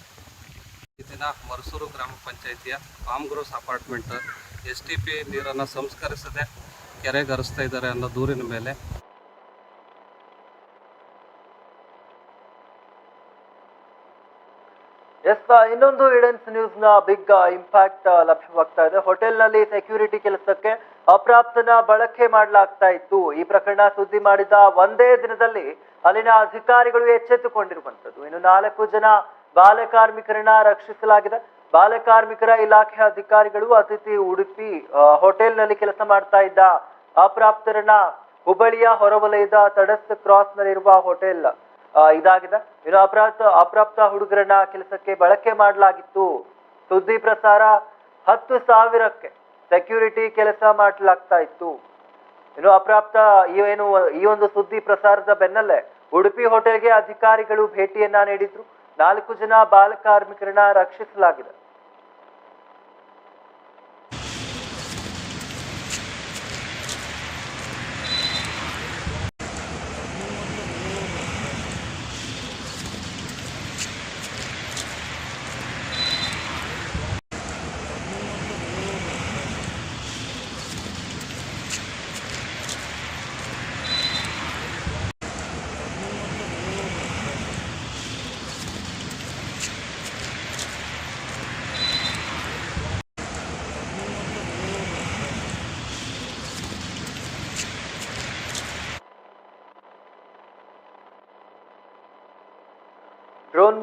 ಈ ದಿನ ಮರಸೂರು ಗ್ರಾಮ ಪಂಚಾಯಿತಿಯ farm grows apartment S T P ನೀರನ್ನು ಸಂಸ್ಕರಿಸದೆ ಕೆರೆಗೆ ಹರಿಸ್ತಾ ಇದ್ದಾರೆ ಅನ್ನೋ ದೂರಿನ ಮೇಲೆ ಎಸ್ ಇನ್ನೊಂದು ಇಡೆನ್ಸ್ ನ್ಯೂಸ್ನ ಬಿಗ್ ಇಂಪ್ಯಾಕ್ಟ್ ಲಭ್ಯವಾಗ್ತಾ ಇದೆ. ಹೋಟೆಲ್ನಲ್ಲಿ ಸೆಕ್ಯೂರಿಟಿ ಕೆಲಸಕ್ಕೆ ಅಪ್ರಾಪ್ತನ ಬಳಕೆ ಮಾಡಲಾಗ್ತಾ ಇತ್ತು. ಈ ಪ್ರಕರಣ ಸುದ್ದಿ ಮಾಡಿದ ಒಂದೇ ದಿನದಲ್ಲಿ ಅಲ್ಲಿನ ಅಧಿಕಾರಿಗಳು ಎಚ್ಚೆತ್ತುಕೊಂಡಿರುವಂತದ್ದು ಇನ್ನು ನಾಲ್ಕು ಜನ ಬಾಲಕಾರ್ಮಿಕರನ್ನ ರಕ್ಷಿಸಲಾಗಿದೆ. ಬಾಲಕಾರ್ಮಿಕರ ಇಲಾಖೆ ಅಧಿಕಾರಿಗಳು ಅತಿಥಿ ಉಡುಪಿ ಹೋಟೆಲ್ನಲ್ಲಿ ಕೆಲಸ ಮಾಡ್ತಾ ಇದ್ದ ಅಪ್ರಾಪ್ತರನ್ನ ಹುಬ್ಬಳ್ಳಿಯ ಹೊರವಲಯದ ತಡಸ್ ಕ್ರಾಸ್ ನಲ್ಲಿರುವ ಹೋಟೆಲ್ ಇದಾಗಿದೆ. ಇನ್ನು ಅಪ್ರಾಪ್ತ ಅಪ್ರಾಪ್ತ ಹುಡುಗರನ್ನ ಕೆಲಸಕ್ಕೆ ಬಳಕೆ ಮಾಡಲಾಗಿತ್ತು. ಸುದ್ದಿ ಪ್ರಸಾರ ಹತ್ತು ಸಾವಿರಕ್ಕೆ ಸೆಕ್ಯೂರಿಟಿ ಕೆಲಸ ಮಾಡಲಾಗ್ತಾ ಇತ್ತು. ಇನ್ನು ಅಪ್ರಾಪ್ತ ಏನು, ಈ ಒಂದು ಸುದ್ದಿ ಪ್ರಸಾರದ ಬೆನ್ನಲ್ಲೇ ಉಡುಪಿ ಹೋಟೆಲ್ಗೆ ಅಧಿಕಾರಿಗಳು ಭೇಟಿಯನ್ನ ನೀಡಿದ್ರು. ನಾಲ್ಕು ಜನ ಬಾಲಕಾರ್ಮಿಕರನ್ನ ರಕ್ಷಿಸಲಾಗಿದೆ.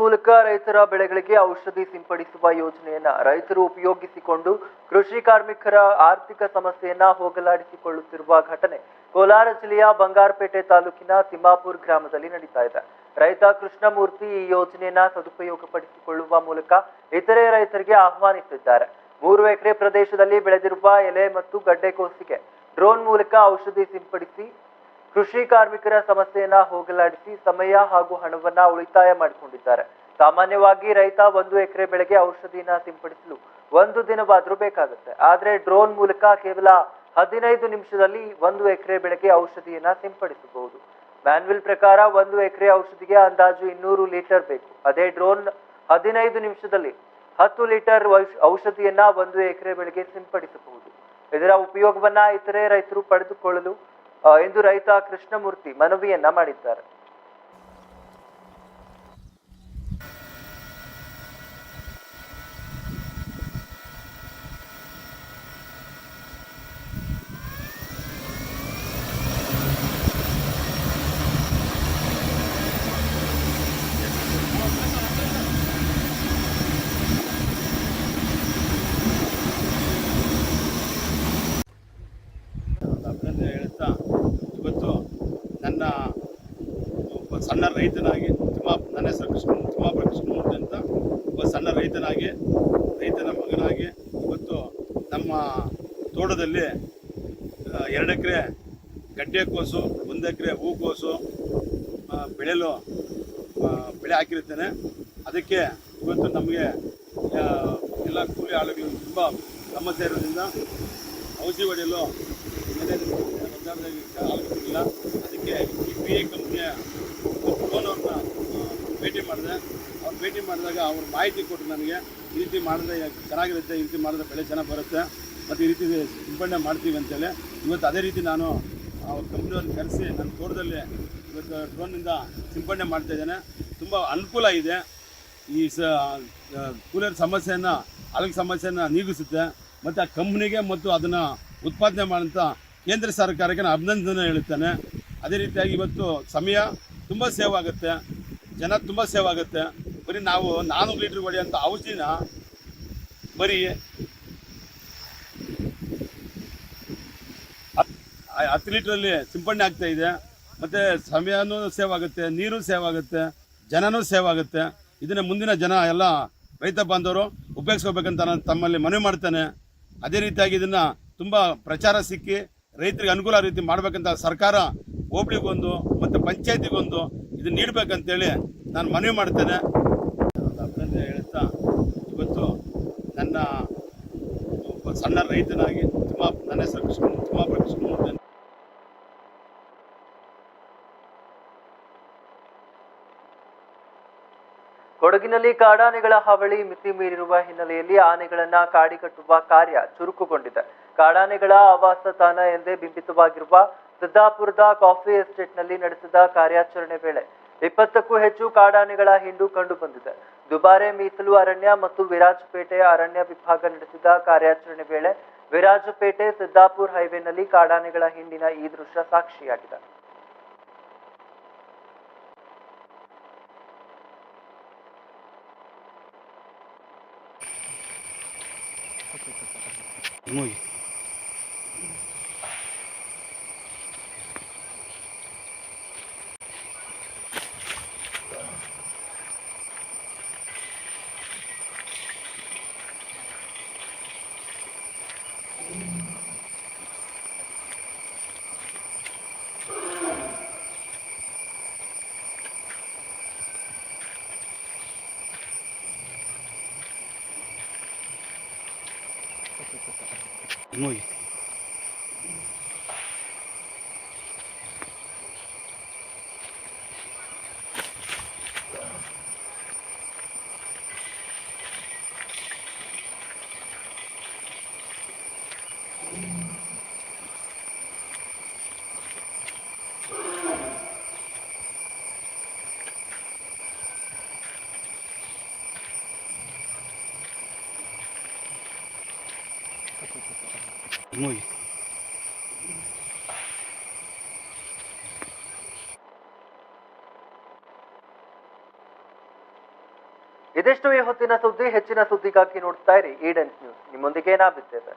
ಮೂಲಕ ರೈತರ ಬೆಳೆಗಳಿಗೆ ಔಷಧಿ ಸಿಂಪಡಿಸುವ ಯೋಜನೆಯನ್ನ ರೈತರು ಉಪಯೋಗಿಸಿಕೊಂಡು ಕೃಷಿ ಕಾರ್ಮಿಕರ ಆರ್ಥಿಕ ಸಮಸ್ಯೆಯನ್ನ ಹೋಗಲಾಡಿಸಿಕೊಳ್ಳುತ್ತಿರುವ ಘಟನೆ ಕೋಲಾರ ಜಿಲ್ಲೆಯ ಬಂಗಾರಪೇಟೆ ತಾಲೂಕಿನ ತಿಮ್ಮಾಪುರ್ ಗ್ರಾಮದಲ್ಲಿ ನಡೀತಾ ಇದೆ. ರೈತ ಕೃಷ್ಣಮೂರ್ತಿ ಈ ಯೋಜನೆಯನ್ನ ಸದುಪಯೋಗಪಡಿಸಿಕೊಳ್ಳುವ ಮೂಲಕ ಇತರೆ ರೈತರಿಗೆ ಆಹ್ವಾನಿಸಿದ್ದಾರೆ ಮೂರು ಎಕರೆ ಪ್ರದೇಶದಲ್ಲಿ ಬೆಳೆದಿರುವ ಎಲೆ ಮತ್ತು ಗಡ್ಡೆ ಕೋಸಿಗೆ ಡ್ರೋನ್ ಮೂಲಕ ಔಷಧಿ ಸಿಂಪಡಿಸಿ ಕೃಷಿ ಕಾರ್ಮಿಕರ ಸಮಸ್ಯೆಯನ್ನ ಹೋಗಲಾಡಿಸಿ ಸಮಯ ಹಾಗೂ ಹಣವನ್ನ ಉಳಿತಾಯ ಮಾಡಿಕೊಂಡಿದ್ದಾರೆ. ಸಾಮಾನ್ಯವಾಗಿ ರೈತ ಒಂದು ಎಕರೆ ಬೆಳೆಗೆ ಔಷಧಿನ ಸಿಂಪಡಿಸಲು ಒಂದು ದಿನವಾದ್ರೂ ಬೇಕಾಗುತ್ತೆ. ಆದ್ರೆ ಡ್ರೋನ್ ಮೂಲಕ ಕೇವಲ ಹದಿನೈದು ನಿಮಿಷದಲ್ಲಿ ಒಂದು ಎಕರೆ ಬೆಳೆಗೆ ಔಷಧಿಯನ್ನ ಸಿಂಪಡಿಸಬಹುದು. ಮ್ಯಾನ್ವಿಲ್ ಪ್ರಕಾರ ಒಂದು ಎಕರೆ ಔಷಧಿಗೆ ಅಂದಾಜು ಇನ್ನೂರು ಲೀಟರ್ ಬೇಕು. ಅದೇ ಡ್ರೋನ್ ಹದಿನೈದು ನಿಮಿಷದಲ್ಲಿ ಹತ್ತು ಲೀಟರ್ ಔಷ್- ಔಷಧಿಯನ್ನ ಒಂದು ಎಕರೆ ಬೆಳೆಗೆ ಸಿಂಪಡಿಸಬಹುದು. ಇದರ ಉಪಯೋಗವನ್ನ ಇತರೆ ರೈತರು ಪಡೆದುಕೊಳ್ಳಲು ಎಂದು ರೈತ ಕೃಷ್ಣಮೂರ್ತಿ ಮನವಿಯನ್ನ ಮಾಡಿದ್ದಾರೆ ಅಭಿನಂದನೆ ಹೇಳ್ತಾ ಇವತ್ತು ನನ್ನ ಒಬ್ಬ ಸಣ್ಣ ರೈತನಾಗಿ ತಿಮ್ಮ, ನನ್ನ ಹೆಸರು ಕೃಷ್ಣ, ತಿಮ್ಮಾಪುರ ಕೃಷ್ಣಮೂರ್ತಿ ಅಂತ ಒಬ್ಬ ಸಣ್ಣ ರೈತನಾಗಿ, ರೈತನ ಮಗನಾಗಿ ಇವತ್ತು ನಮ್ಮ ತೋಟದಲ್ಲಿ ಎರಡು ಎಕರೆ ಗಡ್ಡೆ ಕೋಸು, ಒಂದು ಎಕರೆ ಹೂಕೋಸು ಬೆಳೆಯಲು ಬೆಳೆ ಹಾಕಿರುತ್ತೇನೆ. ಅದಕ್ಕೆ ಇವತ್ತು ನಮಗೆ ಎಲ್ಲ ಕೂಲಿ ಆಳುಗಳು ತುಂಬ ಸಮಸ್ಯೆ ಇರೋದ್ರಿಂದ ಔಷಧಿ ಹೊಡೆಯಲು ಆಗುತ್ತಿಲ್ಲ ಅದಕ್ಕೆ ಈ ಪಿ ಎ ಕಂಪ್ನಿಯ ಫೋನ್ ಅವ್ರನ್ನ ಭೇಟಿ ಮಾಡಿದೆ ಅವ್ರು ಭೇಟಿ ಮಾಡಿದಾಗ ಅವ್ರು ಮಾಹಿತಿ ಕೊಟ್ಟರು ನನಗೆ ಈ ರೀತಿ ಮಾಡಿದ್ರೆ ಚೆನ್ನಾಗಿರುತ್ತೆ, ಈ ರೀತಿ ಮಾಡಿದ್ರೆ ಬೆಳೆ ಚೆನ್ನಾಗಿ ಬರುತ್ತೆ. ಮತ್ತು ಈ ರೀತಿ ಸಿಂಪಡಣೆ ಮಾಡ್ತೀವಿ ಅಂತೇಳಿ ಇವತ್ತು ಅದೇ ರೀತಿ ನಾನು ಅವ್ರ ಕಂಪ್ನಿಯವ್ರನ್ನ ಕರೆಸಿ ನನ್ನ ತೋಟದಲ್ಲಿ ಇವತ್ತು ಡ್ರೋನಿಂದ ಸಿಂಪಡಣೆ ಮಾಡ್ತಾ ಇದ್ದೇನೆ. ತುಂಬ ಅನುಕೂಲ ಇದೆ. ಈ ಸ ಕೂಲರ್ ಸಮಸ್ಯೆಯನ್ನು ಅಲಗ ಸಮಸ್ಯೆಯನ್ನು ನೀಗಿಸುತ್ತೆ. ಮತ್ತು ಆ ಕಂಪ್ನಿಗೆ ಮತ್ತು ಅದನ್ನು ಉತ್ಪಾದನೆ ಮಾಡೋಂಥ ಕೇಂದ್ರ ಸರ್ಕಾರಕ್ಕೆ ನಾನು ಅಭಿನಂದನೆ ಹೇಳುತ್ತೇನೆ. ಅದೇ ರೀತಿಯಾಗಿ ಇವತ್ತು ಸಮಯ ತುಂಬ ಸೇವ್ ಆಗುತ್ತೆ. ಜನ ತುಂಬ ಸೇವ್ ಆಗುತ್ತೆ. ಬರೀ ನಾವು ನಾನ್ನೂರು ಲೀಟ್ರ್ ಅಂತ ಔಷಧಿನ ಬರೀ ಹತ್ತು ಲೀಟ್ರಲ್ಲಿ ಸಿಂಪಡಣೆ ಆಗ್ತಾ ಇದೆ. ಮತ್ತು ಸಮಯನೂ ಸೇವ್ ಆಗುತ್ತೆ, ನೀರು ಸೇವ್ ಆಗುತ್ತೆ, ಜನನೂ ಸೇವ್ ಆಗುತ್ತೆ. ಇದನ್ನು ಮುಂದಿನ ಜನ ಎಲ್ಲ ರೈತ ಬಾಂಧವರು ಉಪಯೋಗಿಸ್ಕೋಬೇಕಂತ ನಾನು ತಮ್ಮಲ್ಲಿ ಮನವಿ ಮಾಡ್ತೇನೆ. ಅದೇ ರೀತಿಯಾಗಿ ಇದನ್ನು ತುಂಬ ಪ್ರಚಾರ ಸಿಕ್ಕಿ ರೈತರಿಗೆ ಅನುಕೂಲ ರೀತಿ ಮಾಡಬೇಕಂತ ಸರ್ಕಾರ ಹೋಬಳಿಗೊಂದು, ಮತ್ತು ಪಂಚಾಯತಿಗೊಂದು ಇದು ನೀಡಬೇಕಂತೇಳಿ ನಾನು ಮನವಿ ಮಾಡ್ತೇನೆ. ಅಭಿನಂದನೆ ಹೇಳ್ತಾ ಇವತ್ತು ನನ್ನ ಒಬ್ಬ ಸಣ್ಣ ರೈತನಾಗಿ ತುಂಬ ನನ್ನ ಹೆಸರು ಕೃಷ್ಣ ಕೃಷ್ಣಮೂರ್ತಿ ಅಂತ. ಕೊಡಗಿನಲ್ಲಿ ಕಾಡಾನೆಗಳ ಹಾವಳಿ ಮಿತಿ ಮೀರಿರುವ ಹಿನ್ನೆಲೆಯಲ್ಲಿ ಆನೆಗಳನ್ನ ಕಾಡಿಗಟ್ಟುವ ಕಾರ್ಯ ಚುರುಕುಗೊಂಡಿದೆ. ಕಾಡಾನೆಗಳ ಆವಾಸ ತಾಣ ಎಂದೇ ಬಿಂಬಿತವಾಗಿರುವ ಸಿದ್ದಾಪುರದ ಕಾಫಿ ಎಸ್ಟೇಟ್ನಲ್ಲಿ ನಡೆಸಿದ ಕಾರ್ಯಾಚರಣೆ ವೇಳೆ ಇಪ್ಪತ್ತಕ್ಕೂ ಹೆಚ್ಚು ಕಾಡಾನೆಗಳ ಹಿಂಡು ಕಂಡು ಬಂದಿದೆ. ದುಬಾರೆ ಮೀಸಲು ಅರಣ್ಯ ಮತ್ತು ವಿರಾಜಪೇಟೆ ಅರಣ್ಯ ವಿಭಾಗ ನಡೆಸಿದ ಕಾರ್ಯಾಚರಣೆ ವೇಳೆ ವಿರಾಜಪೇಟೆ ಸಿದ್ದಾಪುರ್ ಹೈವೇನಲ್ಲಿ ಕಾಡಾನೆಗಳ ಹಿಂಡಿನ ಈ ದೃಶ್ಯ ಸಾಕ್ಷಿಯಾಗಿದೆ. noi. ಇದಿಷ್ಟು ಈ ಹೊತ್ತಿನ ಸುದ್ದಿ ಹೆಚ್ಚಿನ ಸುದ್ದಿಗಾಗಿ ನೋಡ್ತಾ ಇರಿ ಈಡನ್ಸ್ ನ್ಯೂಸ್ ನಿಮ್ಮೊಂದಿಗೆ ನಾವಿದ್ದೇವೆ.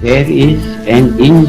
There is an indifference